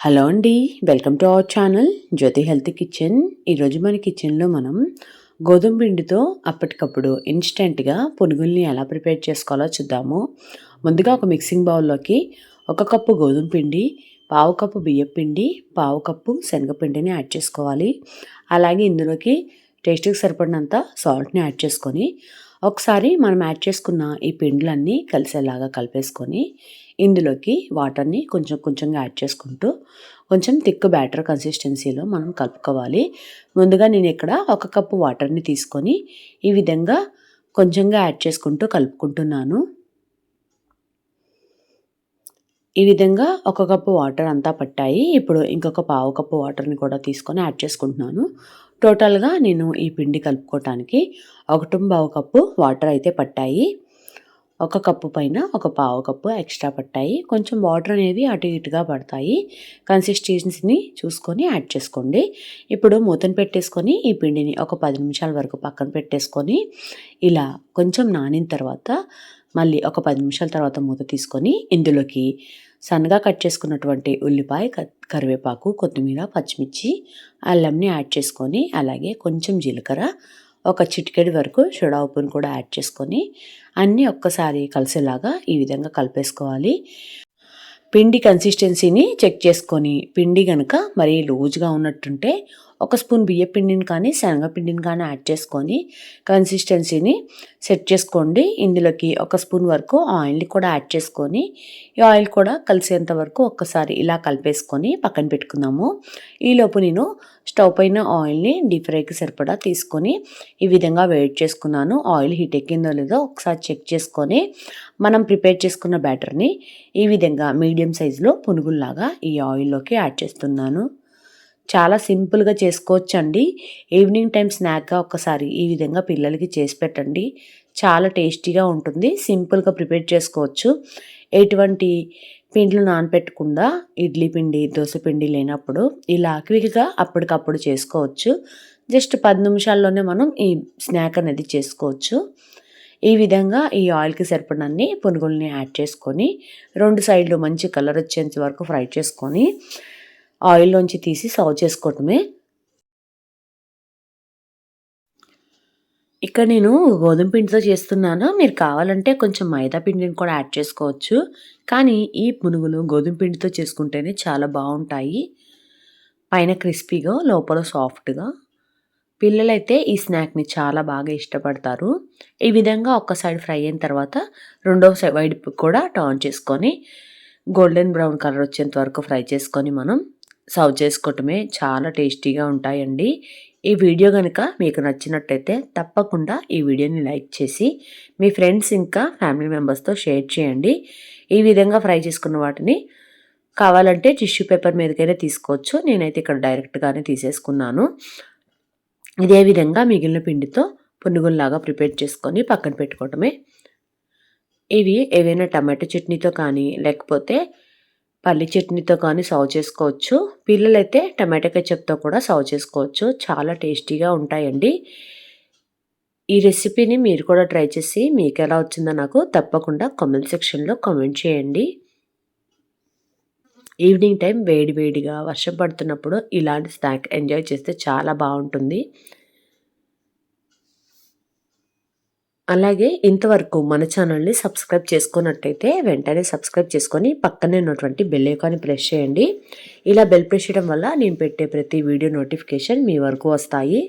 Hello అండి welcome to our channel Jyothi health kitchen. ఈరోజు మన కిచెన్లో మనం గోధుమ పిండితో అప్పటికప్పుడు ఇన్స్టెంట్గా పునుగుల్ని ఎలా ప్రిపేర్ చేసుకోవాలో చూద్దాము. ముందుగా ఒక మిక్సింగ్ బౌల్లోకి ఒక కప్పు గోధుమ పిండి పావు కప్పు బియ్యం పిండి పావు కప్పు శనగపిండిని యాడ్ చేసుకోవాలి. అలాగే ఇందులోకి టేస్ట్కి సరిపడినంత సాల్ట్ని యాడ్ చేసుకొని ఒకసారి మనం యాడ్ చేసుకున్న ఈ పిండ్లన్నీ కలిసేలాగా కలిపేసుకొని ఇందులోకి వాటర్ని కొంచెం కొంచెంగా యాడ్ చేసుకుంటూ కొంచెం థిక్ బ్యాటర్ కన్సిస్టెన్సీలో మనం కలుపుకోవాలి. ముందుగా నేను ఇక్కడ ఒక కప్పు వాటర్ని తీసుకొని ఈ విధంగా కొంచెంగా యాడ్ చేసుకుంటూ కలుపుకుంటున్నాను. ఈ విధంగా ఒక కప్పు వాటర్ అంతా పట్టాయి. ఇప్పుడు ఇంకొక పావు కప్పు వాటర్ని కూడా తీసుకొని యాడ్ చేసుకుంటున్నాను. టోటల్గా నేను ఈ పిండి కలుపుకోవటానికి ఒకటి పావు కప్పు వాటర్ అయితే పట్టాయి. ఒక కప్పు పైన ఒక పావు కప్పు ఎక్స్ట్రా పట్టాయి. కొంచెం వాటర్ అనేవి అటు ఇటుగా పడతాయి. కన్సిస్టెన్సీని చూసుకొని యాడ్ చేసుకోండి. ఇప్పుడు మూతను పెట్టేసుకొని ఈ పిండిని ఒక పది నిమిషాల వరకు పక్కన పెట్టేసుకొని ఇలా కొంచెం నానిన తర్వాత మళ్ళీ ఒక పది నిమిషాల తర్వాత మూత తీసుకొని ఇందులోకి సన్నగా కట్ చేసుకున్నటువంటి ఉల్లిపాయ కరివేపాకు కొత్తిమీర పచ్చిమిర్చి అల్లంని యాడ్ చేసుకొని అలాగే కొంచెం జీలకర్ర ఒక చిటికెడి వరకు షుడా ఉప్పును కూడా యాడ్ చేసుకొని అన్నీ ఒక్కసారి కలిసేలాగా ఈ విధంగా కలిపేసుకోవాలి. పిండి కన్సిస్టెన్సీని చెక్ చేసుకొని పిండి కనుక మరీ లూజ్గా ఉన్నట్టుంటే ఒక స్పూన్ బియ్య పిండిని కానీ శనగపిండిని కానీ యాడ్ చేసుకొని కన్సిస్టెన్సీని సెట్ చేసుకోండి. ఇందులోకి ఒక స్పూన్ వరకు ఆయిల్ని కూడా యాడ్ చేసుకొని ఈ ఆయిల్ కూడా కలిసేంత వరకు ఒక్కసారి ఇలా కలిపేసుకొని పక్కన పెట్టుకుందాము. ఈలోపు నేను స్టవ్ పైన ఆయిల్ని డీప్ ఫ్రైకి సరిపడా తీసుకొని ఈ విధంగా వెయిట్ చేసుకున్నాను. ఆయిల్ హీట్ ఎక్కిందో లేదో ఒకసారి చెక్ చేసుకొని మనం ప్రిపేర్ చేసుకున్న బ్యాటర్ని ఈ విధంగా మీడియం సైజులో పునుగుల్లాగా ఈ ఆయిల్లోకి యాడ్ చేస్తున్నాను. చాలా సింపుల్గా చేసుకోవచ్చు అండి ఈవినింగ్ టైం స్నాక్గా ఒకసారి ఈ విధంగా పిల్లలకి చేసి పెట్టండి. చాలా టేస్టీగా ఉంటుంది. సింపుల్గా ప్రిపేర్ చేసుకోవచ్చు. ఎటువంటి పిండిలు నానపెట్టకుండా ఇడ్లీ పిండి దోశ పిండి లేనప్పుడు ఇలా క్విక్గా అప్పటికప్పుడు చేసుకోవచ్చు. జస్ట్ పది నిమిషాల్లోనే మనం ఈ స్నాక్ అనేది చేసుకోవచ్చు. ఈ విధంగా ఈ ఆయిల్కి సరిపడన్ని పునుగుల్ని యాడ్ చేసుకొని రెండు సైడ్లు మంచి కలర్ వచ్చేంత వరకు ఫ్రై చేసుకొని ఆయిల్లోంచి తీసి సర్వ్ చేసుకోవటమే ఇక్కడ నేను గోధుమ పిండితో చేస్తున్నాను. మీరు కావాలంటే కొంచెం మైదా పిండిని కూడా యాడ్ చేసుకోవచ్చు. కానీ ఈ పునుగులు గోధుమ పిండితో చేసుకుంటేనే చాలా బాగుంటాయి. పైన క్రిస్పీగా లోపల సాఫ్ట్గా. పిల్లలైతే ఈ స్నాక్ని చాలా బాగా ఇష్టపడతారు. ఈ విధంగా ఒక్క సైడ్ ఫ్రై అయిన తర్వాత రెండవ సైడ్ వైపు కూడా టర్న్ చేసుకొని గోల్డెన్ బ్రౌన్ కలర్ వచ్చేంత వరకు ఫ్రై చేసుకొని మనం సర్వ్ చేసుకోవటమే చాలా టేస్టీగా ఉంటాయండి. ఈ వీడియో కనుక మీకు నచ్చినట్టయితే తప్పకుండా ఈ వీడియోని లైక్ చేసి మీ ఫ్రెండ్స్ ఇంకా ఫ్యామిలీ మెంబర్స్తో షేర్ చేయండి. ఈ విధంగా ఫ్రై చేసుకున్న వాటిని కావాలంటే టిష్యూ పేపర్ మీదకైనా తీసుకోవచ్చు. నేనైతే ఇక్కడ డైరెక్ట్గానే తీసేసుకున్నాను. ఇదే విధంగా మిగిలిన పిండితో పునుగుల్లాగా ప్రిపేర్ చేసుకొని పక్కన పెట్టుకోవటమే. ఇవి ఏవైనా టమాటో చట్నీతో కానీ లేకపోతే పల్లి చట్నీతో కానీ సర్వ్ చేసుకోవచ్చు. పిల్లలైతే టమాటో కెచప్తో కూడా సర్వ్ చేసుకోవచ్చు. చాలా టేస్టీగా ఉంటాయండి. ఈ రెసిపీని మీరు కూడా ట్రై చేసి మీకు ఎలా వచ్చిందో నాకు తప్పకుండా కామెంట్ సెక్షన్లో కామెంట్ చేయండి. ఈవినింగ్ టైం వేడి వేడిగా వర్షం పడుతున్నప్పుడు ఇలాంటి స్నాక్ ఎంజాయ్ చేస్తే చాలా బాగుంటుంది. అలాగే ఇంతవరకు మన ఛానల్ని సబ్స్క్రైబ్ చేసుకున్నట్టయితే వెంటనే సబ్స్క్రైబ్ చేసుకొని పక్కనే ఉన్నటువంటి బెల్ ఐకాన్ని ప్రెస్ చేయండి. ఇలా బెల్ ప్రెస్ చేయడం వల్ల నేను పెట్టే ప్రతి వీడియో నోటిఫికేషన్ మీ వరకు వస్తాయి.